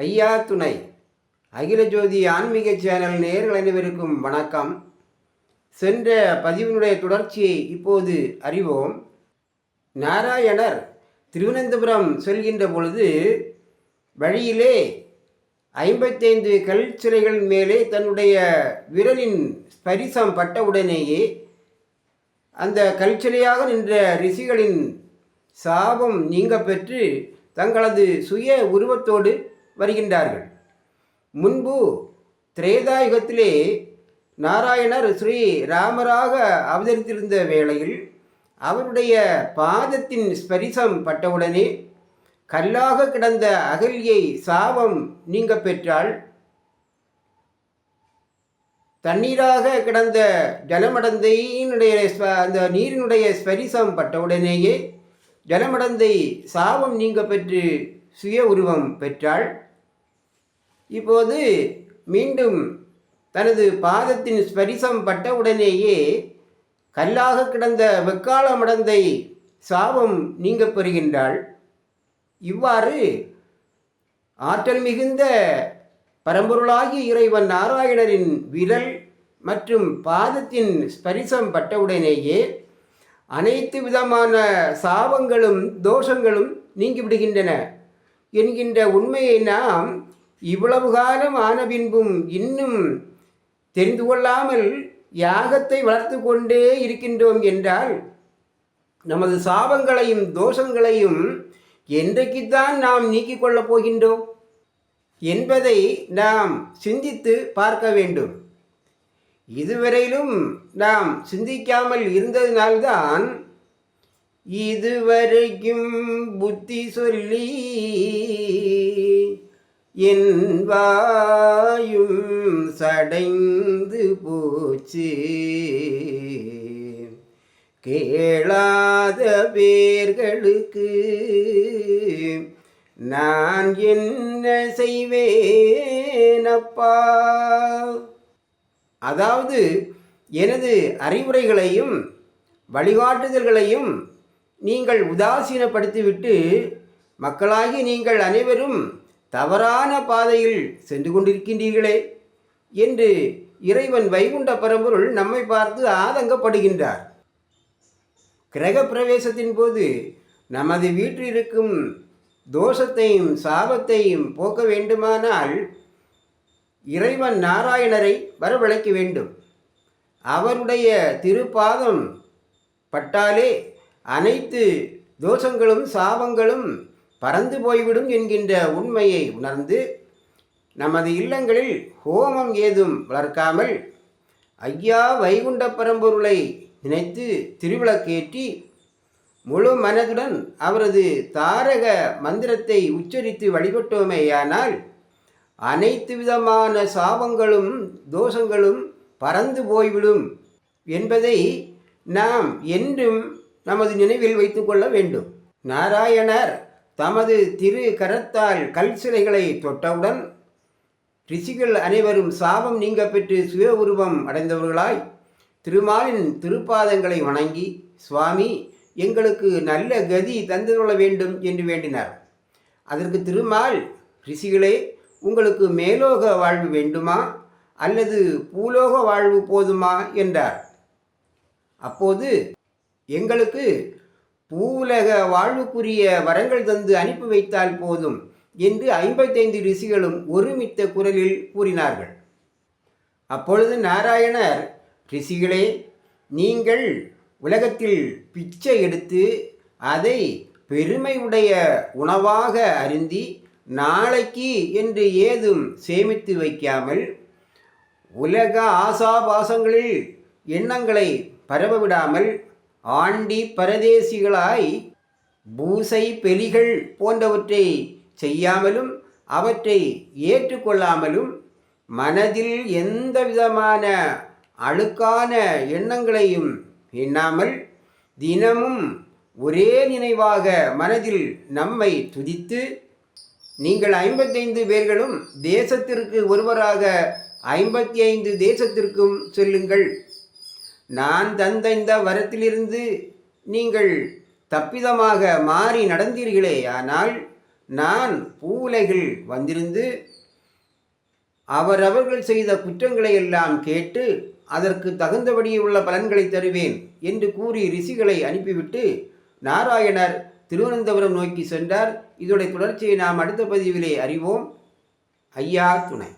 ஐயா துணை. அகில ஜோதி ஆன்மீக சேனல் நேர்கள் அனைவருக்கும் வணக்கம். சென்ற பதிவினுடைய தொடர்ச்சியை இப்போது அறிவோம். நாராயணர் திருவனந்தபுரம் செல்கின்ற பொழுது வழியிலே ஐம்பத்தைந்து கல் சிலைகள் மேலே தன்னுடைய விரலின் ஸ்பரிசம் பட்டவுடனேயே அந்த கல்ச்சிலையாக நின்ற ரிஷிகளின் சாபம் நீங்க பெற்று தங்களது சுய உருவத்தோடு வருகின்றார்கள். முன்பு திரேதாயுகத்திலே நாராயணர் ஸ்ரீ ராமராக அவதரித்திருந்த வேளையில் அவருடைய பாதத்தின் ஸ்பரிசம் பட்டவுடனே கல்லாக கிடந்த அகல்யை சாபம் நீங்க பெற்றால் தண்ணீராக கிடந்த ஜலமடந்தையினுடைய அந்த நீரினுடைய ஸ்பரிசம் பட்டவுடனேயே ஜலமடந்தை சாபம் நீங்க பெற்று சுய உருவம் பெற்றாள். இப்போது மீண்டும் தனது பாதத்தின் ஸ்பரிசம் பட்டவுடனேயே கல்லாக கிடந்த வெக்கால மடந்தை சாபம் நீங்க பெறுகின்றாள். இவ்வாறு ஆற்றல் மிகுந்த பரம்பொருளாகிய இறைவன் நாராயணரின் விரல் மற்றும் பாதத்தின் ஸ்பரிசம் பட்டவுடனேயே அனைத்து விதமான சாபங்களும் தோஷங்களும் நீங்கிவிடுகின்றன. என்கின்ற உண்மையை நாம் இவ்வளவு காலம் ஆன பின்பும் இன்னும் தெரிந்து கொள்ளாமல் யாகத்தை வளர்த்து கொண்டே இருக்கின்றோம் என்றால் நமது சாபங்களையும் தோஷங்களையும் என்றைக்குத்தான் நாம் நீக்கிக் கொள்ளப் போகின்றோம் என்பதை நாம் சிந்தித்து பார்க்க வேண்டும். இதுவரையிலும் நாம் சிந்திக்காமல் இருந்ததினால்தான் இதுவரைக்கும் புத்தி சொல்லி என் வாயும் சடைந்து போச்சு. கேளாத பேர்களுக்கு நான் என்ன செய்வேனப்பா? அதாவது எனது அறிவுரைகளையும் வழிகாட்டுதல்களையும் நீங்கள் உதாசீனப்படுத்திவிட்டு மக்களாகி நீங்கள் அனைவரும் தவறான பாதையில் சென்று கொண்டிருக்கின்றீர்களே என்று இறைவன் வைகுண்ட பரம்பொருள் நம்மை பார்த்து ஆதங்கப்படுகின்றார். கிரக பிரவேசத்தின் போது நமது வீட்டில் இருக்கும் தோஷத்தையும் சாபத்தையும் போக்க வேண்டுமானால் இறைவன் நாராயணரை வரவழைக்க வேண்டும். அவருடைய திருப்பாதம் பட்டாலே அனைத்து தோஷங்களும் சாபங்களும் பறந்து போய்விடும் என்கின்ற உண்மையை உணர்ந்து நமது இல்லங்களில் ஹோமம் ஏதும் வளர்க்காமல் ஐயா வைகுண்ட பரம்பொருளை நினைத்து திருவிளக்கேற்றி முழு மனதுடன் அவரது தாரக மந்திரத்தை உச்சரித்து வழிபட்டோமேயானால் அனைத்து விதமான சாபங்களும் தோஷங்களும் பறந்து போய்விடும் என்பதை நாம் என்றும் நமது நினைவில் வைத்துக்கொள்ள வேண்டும். நாராயணர் தமது திரு கரத்தால் கல் சிலைகளை தொட்டவுடன் ரிஷிகள் அனைவரும் சாபம் நீங்க பெற்று சுய உருவம் அடைந்தவர்களாய் திருமாலின் திருப்பாதங்களை வணங்கி சுவாமி எங்களுக்கு நல்ல கதி தந்துள்ள வேண்டும் என்று வேண்டினார். அதற்கு திருமால் ரிஷிகளே உங்களுக்கு மேலோக வாழ்வு வேண்டுமா? அல்லது பூலோக வாழ்வு போதுமா? என்றார். அப்போது எங்களுக்கு பூவுலக வாழ்வுக்குரிய வரங்கள் தந்து அனுப்பி வைத்தால் போதும் என்று ஐம்பத்தைந்து ரிஷிகளும் ஒருமித்த குரலில் கூறினார்கள். அப்பொழுது நாராயணர் ரிஷிகளே நீங்கள் உலகத்தில் பிச்சை எடுத்து அதை பெருமையுடைய உணவாக அருந்தி நாளைக்கு என்று ஏதும் சேமித்து வைக்காமல் உலக ஆசாபாசங்களில் எண்ணங்களை பரவவிடாமல் ஆண்டி பரதேசிகளாய் பூசை பெலிகள் போன்றவற்றை செய்யாமலும் அவற்றை ஏற்றுக்கொள்ளாமலும் மனதில் எந்த விதமான அழுக்கான எண்ணங்களையும் எண்ணாமல் தினமும் ஒரே நினைவாக மனதில் நம்மை துதித்து நீங்கள் ஐம்பத்தைந்து பேர்களும் தேசத்திற்கு ஒருவராக ஐம்பத்தி ஐந்து தேசத்திற்கும் செல்லுங்கள். நான் தந்த இந்த வரத்திலிருந்து நீங்கள் தப்பிதமாக மாறி நடந்தீர்களே ஆனால் நான் பூவுலைகள் வந்திருந்து அவரவர்கள் செய்த குற்றங்களை எல்லாம் கேட்டு அதற்கு தகுந்தபடி உள்ள பலன்களை தருவேன் என்று கூறி ரிஷிகளை அனுப்பிவிட்டு நாராயணர் திருவனந்தபுரம் நோக்கி சென்றார். இதோடைய தொடர்ச்சியை நாம் அடுத்த பதிவிலே அறிவோம். ஐயா துணை.